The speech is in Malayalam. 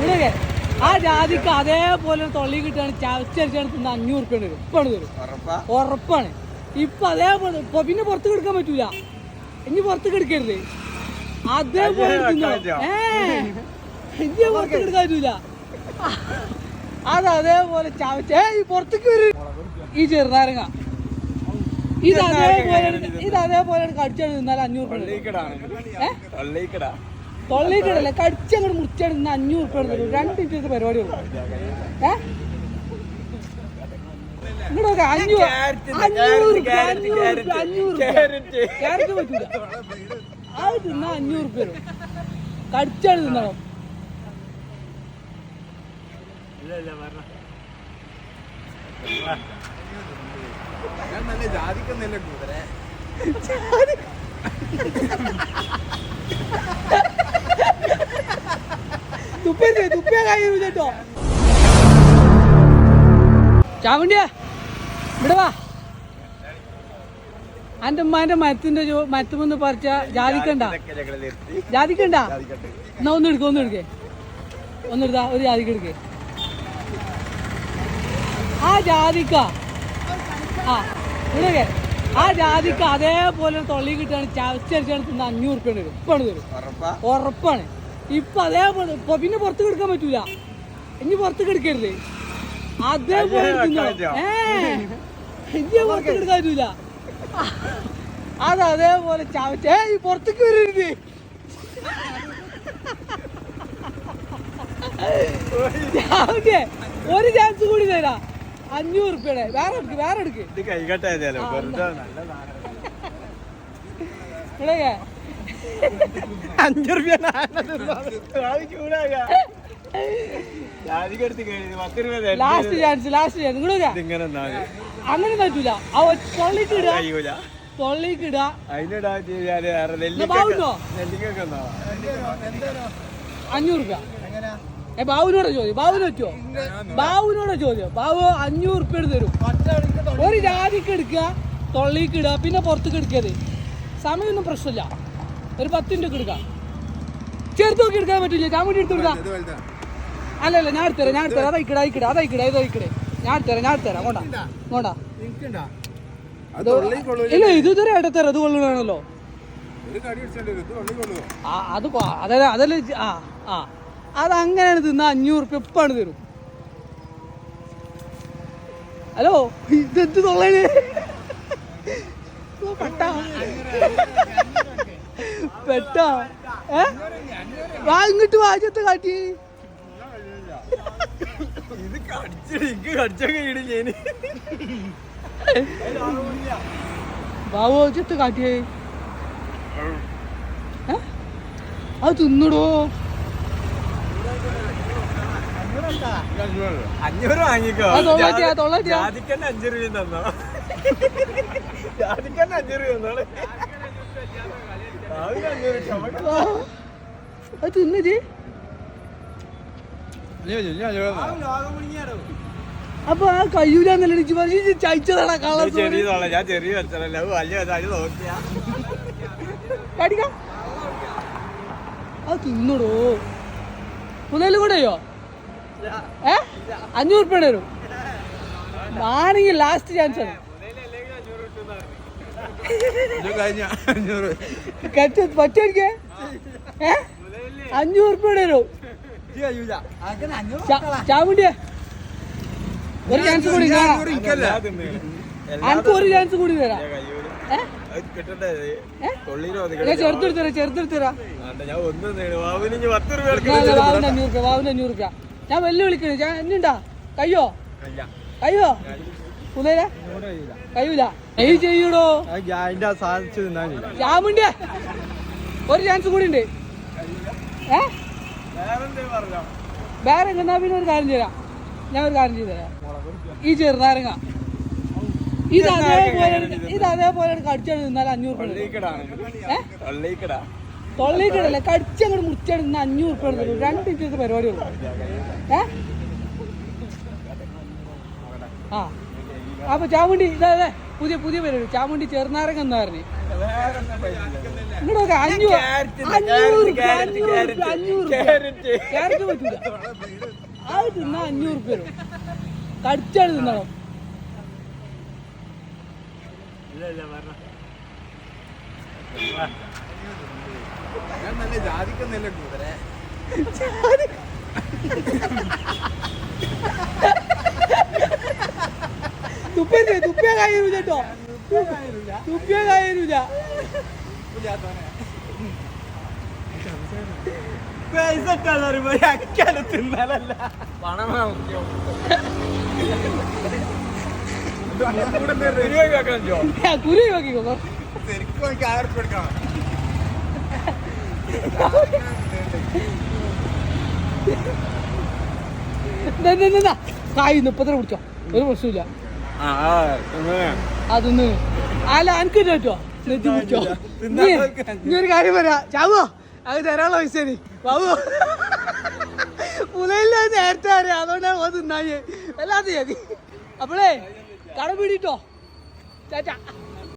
ഇവിടെ ആ ജാതിക്ക് അതേപോലെ തൊള്ളി കിട്ടുകയാണ് ചവച്ചരിച്ചാണ് തിന്ന അഞ്ഞൂറ് റുപ്യ വരും. ഇപ്പാണ് തരും ഉറപ്പാ? ഉറപ്പാണ്. ഇപ്പൊ അതേപോലെ ഇപ്പൊ പിന്നെ പുറത്ത് കിടക്കാൻ പറ്റൂല. ഇനി പുറത്ത് കിടക്കരുത്. അതേപോലെ ഇനി പുറത്ത് കിടക്കാൻ പറ്റൂല. അത് അതേപോലെ ചവച്ചേ ഈ പുറത്തേക്ക് വരും. ഈ ചെറുനാരങ്ങ. ഇത് അതേപോലെ ഇത് അതേപോലെ കടിച്ചാണ് തിന്നാൽ അഞ്ഞൂറ് രൂപ പള്ളിക്കടാ കടിച്ചങ്ങോട്ട് മുറിച്ചാണ് ഇന്ന് അഞ്ഞൂറ് രൂപ എടുത്തു രണ്ട് മിനിറ്റ് പരിപാടി ഉള്ളൂ ഏ? ഇങ്ങോട്ടൊക്കെ അഞ്ഞൂറ് അഞ്ഞൂറ് രൂപ, അഞ്ഞൂറ് രൂപ, അഞ്ഞൂറ് രൂപ. ക്യാരറ്റ്. പറ്റൂല അത് തിന്നാ അഞ്ഞൂറ് രൂപ വരും കടിച്ചാണ് തിന്നണം. ഞാൻ നല്ല ജാതിക്കുന്നില്ല കൂതരെ. തുപ്പല്ലേ തുപ്പിയ കാര്യം കേട്ടോ ചാവണ്ടിയാ. ഇവിടെ വാ. അന്റെ ഉമ്മാന്റെ മരത്തിന്റെ മരത്തുമെന്ന് പറിച്ച ജാതിക്കണ്ട. ജാതിക്കണ്ട. എന്നാ ഒന്ന് എടുക്ക ഒന്ന് എടുക്കേ. ഒന്ന് എടുത്താ ഒരു ജാതിക്ക എടുക്കേ. ആ ജാതിക്ക. ആ ഇവിടെ ആ ജാതിക്ക അതേപോലെ തൊള്ളി കിട്ടുകയാണ്. ചവച്ചരിച്ചാണ് തിന്ന അഞ്ഞൂറ് ഉറപ്പാണ് തരും ഉറപ്പാ. ഉറപ്പാണ്. ഇപ്പൊ അതേപോലെ ഇപ്പൊ പിന്നെ പുറത്ത് കിടക്കാൻ പറ്റൂല. ഇനി പുറത്ത് കിടക്കരുത് അതേപോലെ ഇനി പുറത്ത് കിടക്കാൻ പറ്റൂല. അത് അതേപോലെ ചവച്ച. ഈ പുറത്തേക്ക് വരരുത്. ചാവട്ടെ ഒരു ചാൻസ് കൂടി തരാ. അഞ്ഞൂറ് റുപ്യയുടെ. വേറെ എടുക്ക് വേറെ എടുക്ക്. കൈകട്ടെ അഞ്ചു റുപ്യ ലാസ്റ്റ് ചാൻസ് ലാസ്റ്റ് ചാൻസ് ഒന്നാമത് അങ്ങനെ പറ്റൂല. ആ ഇടുക ഇടുക അഞ്ഞൂറ് രൂപ ഏ ബാബുവിനോട് ചോദ്യം. ബാബുവിന് പറ്റുമോ ബാബുവിനോട് ചോദ്യം. ബാബു അഞ്ഞൂറ് റുപ്യ തരും. ഒരു ജാതിക്ക് എടുക്കുക തൊള്ളിക്ക് ഇടുക പിന്നെ പുറത്തേക്ക് എടുക്കരുത്. സമയമൊന്നും പ്രശ്നമില്ല. ഒരു പത്ത് മിനിറ്റ് എടുക്കാം. ചേർത്ത് നോക്കി എടുക്കാൻ പറ്റില്ല ഞാൻ വേണ്ടി എടുത്തു കൊടുക്കാം. അല്ല അല്ല ഞാൻ എടുത്തരാം ഞാൻ എടുത്തരാം അതയക്കിട അയക്കിട അതയക്കിട ഇതയക്കിട ഞാൻ എടുത്തരാം ഞാൻ എടുത്തരാം കൊണ്ടാ കൊണ്ടാ. ഇല്ല ഇത് ഇതുവരെ ഇടത്തരാം അത് കൊള്ളണമല്ലോ ആ അത് അതല്ല അതല്ല ആ ആ. അത് അങ്ങനെയാണ് തിന്ന അഞ്ഞൂറ് റുപ്യ ഇപ്പാണ് തരും. ഹലോ? ഇതെന്ത് തൊള്ളേ പെട്ടാ പെട്ടാ? ഏ? വാ ഇങ്ങോട്ട് വാചത്തെ കാട്ടി. ഇത് കടിച്ചിട്ട് എനിക്ക് കടിച്ചൊക്കെ ഇടില്ലേന് ബാബു വാചത്തെ കാട്ടിയേ? അത് തിന്നിടോ? അഞ്ഞൂറ് വാങ്ങിക്കോ. ജാതിക്കന്നെ അഞ്ചു രൂപ തന്നോ? ജാതിക്കന്നെ അഞ്ചു രൂപ തന്നോളെ. അത് തിന്നത് അപ്പൊ ആ കയ്യൂലെന്നല്ല എനിക്ക് പറഞ്ഞു? ചെറിയ തോള ഞാൻ ചെറിയ വെച്ചല്ല അത് വലിയ നോക്കിയാ കടിക്ക. അത് തിന്നടോ. മുതൽ കൂടെയോ ഏ? അഞ്ഞൂറ് റുപ്യ വരും. ആണെങ്കിൽ ലാസ്റ്റ് ചാൻസ് ആണ്. കഴിഞ്ഞ അഞ്ഞൂറ്. കച്ച പറ്റേ ഏ? അഞ്ഞൂറ് റുപ്യ വരും ചാമുണ്ടിയ. ഒരു ചാൻസ് കൂടി അനക്ക് ഒരു ചാൻസ് കൂടി തരാം. ചെറുത്തെടുത്തരാ ചെറുത്തെടുത്തരാ വാവിന് രൂപ അഞ്ഞൂറ് രൂപ വാവിന് അഞ്ഞൂറ് രൂപ ഞാൻ വെല്ലുവിളിക്കണേ. ഞാൻ എന്നുണ്ടാ കയ്യോ? കയ്യോ? പുതല കയ്യൂല നെയ് ചെയ്യൂടോ? ചാമുണ്ടിയ ഒരു ചാൻസ് കൂടി ഉണ്ട്. ഏ? വേറെ എന്നാ പിന്നെ ഒരു കാര്യം ചെയ്യാം ഞാൻ ഒരു കാര്യം ചെയ്തു തരാം. ഈ ചെറുനാരങ്ങ. ഇത് അതേപോലെ ഇത് അതേപോലെ കടിച്ചാണ് തിന്നാൽ അഞ്ഞൂറ് രൂപ തൊള്ളിക്കിടല്ലേ കടിച്ചങ്ങോട്ട് മുറിച്ചാണ് ഇന്ന് അഞ്ഞൂറ് രൂപ തരും. രണ്ട് ഇഞ്ചത്തെ പരിപാടി ഉള്ളൂ. ഏ? ആ. അപ്പൊ ചാമുണ്ടി ഇതാ അതെ പുതിയ പുതിയ പേര് ചാമുണ്ടി ചെറുനാരങ്ങ എന്ന് പറഞ്ഞു. ഇങ്ങോട്ടൊക്കെ അഞ്ഞൂറ് അഞ്ഞൂറ് ക്യാരറ്റ്. പറ്റൂല. അത് തിന്നാ അഞ്ഞൂറ് വരും. കടിച്ചാണ് തിന്നണം. ജാതിക്കൊന്നല്ല കൂതറേ തുപ്പിയ കായരൂല കേട്ടോ. തുപ്പിയ കായരൂല പൈസ ഇട്ടാന്ന് അക്കാലം തിന്നാലല്ല പണമാ മുഖ്യം നോക്കിക്കോ ശരിക്കും എനിക്ക് ആയിരം ഉറുപ്പിക എടുക്കണം കായ് മുപ്പത്തര കുടിച്ചോ. ഒരു പ്രശ്നമില്ല അതൊന്ന് അല്ല എനിക്ക് കേട്ടോ നെറ്റ് കുടിച്ചോ തിന്നാൻ നീ. ഒരു കാര്യം പറയാ. ചാവോ? അത് തരാനുള്ള പൈസ ബാബു പുലയില്ല നേരത്തെ അറിയാം അതുകൊണ്ടാണ് ഓ തിന്നായി അല്ലാതെ മതി അപ്പോളേ കട പിടിട്ടോ? ചാച്ചാ